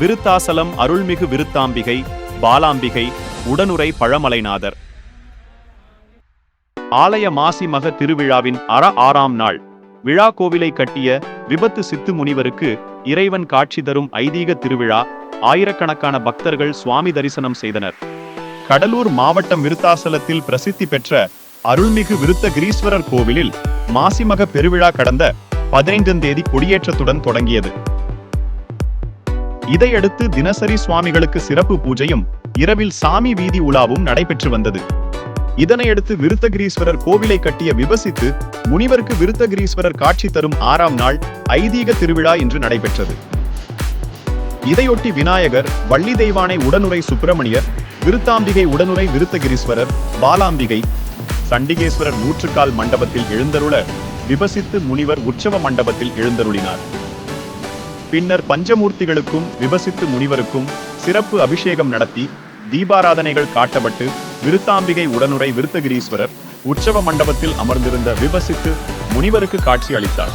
விருத்தாசலம் அருள்மிகு விருத்தாம்பிகை பாலாம்பிகை உடனுரை பழமலைநாதர். ஆலய மாசி மக திருவிழாவின் அற ஆறாம் நாள். விழா கோவிலை கட்டிய விபத்து சித்து முனிவருக்கு இறைவன் காட்சி தரும் ஐதீக திருவிழா ஆயிரக்கணக்கான பக்தர்கள் சுவாமி தரிசனம் செய்தனர். கடலூர் மாவட்டம் விருத்தாசலத்தில் பிரசித்தி பெற்ற அருள்மிகு விருத்தகிரீஸ்வரர் கோவிலில் மாசிமக பெருவிழா கடந்த பதினைந்தாம் தேதி கொடியேற்றத்துடன் தொடங்கியது. இதையடுத்து தினசரி சுவாமிகளுக்கு சிறப்பு பூஜையும் இரவில் சாமி வீதி உலாவும் நடைபெற்று வந்தது. இதனையடுத்து விருத்தகிரீஸ்வரர் கோவிலை கட்டிய விபசித்து முனிவருக்கு விருத்தகிரீஸ்வரர் காட்சி தரும் ஆறாம் நாள் ஐதீக திருவிழா இன்று நடைபெற்றது. இதையொட்டி விநாயகர் வள்ளி தெய்வானை உடனுரை சுப்பிரமணியர் விருத்தாம்பிகை உடனுரை விருத்தகிரீஸ்வரர் பாலாம்பிகை சண்டிகேஸ்வரர் நூற்றுக்கால் மண்டபத்தில் எழுந்தருள விபசித்து முனிவர் உற்சவ மண்டபத்தில் எழுந்தருளினார். பின்னர் பஞ்சமூர்த்திகளுக்கும் விபசித்து முனிவருக்கும் சிறப்பு அபிஷேகம் நடத்தி தீபாராதனைகள் காட்டப்பட்டு விருத்தாம்பிகை உடனுரை விருத்தகிரீஸ்வரர் உற்சவ மண்டபத்தில் அமர்ந்திருந்த விபசித்து முனிவருக்கு காட்சி அளித்தார்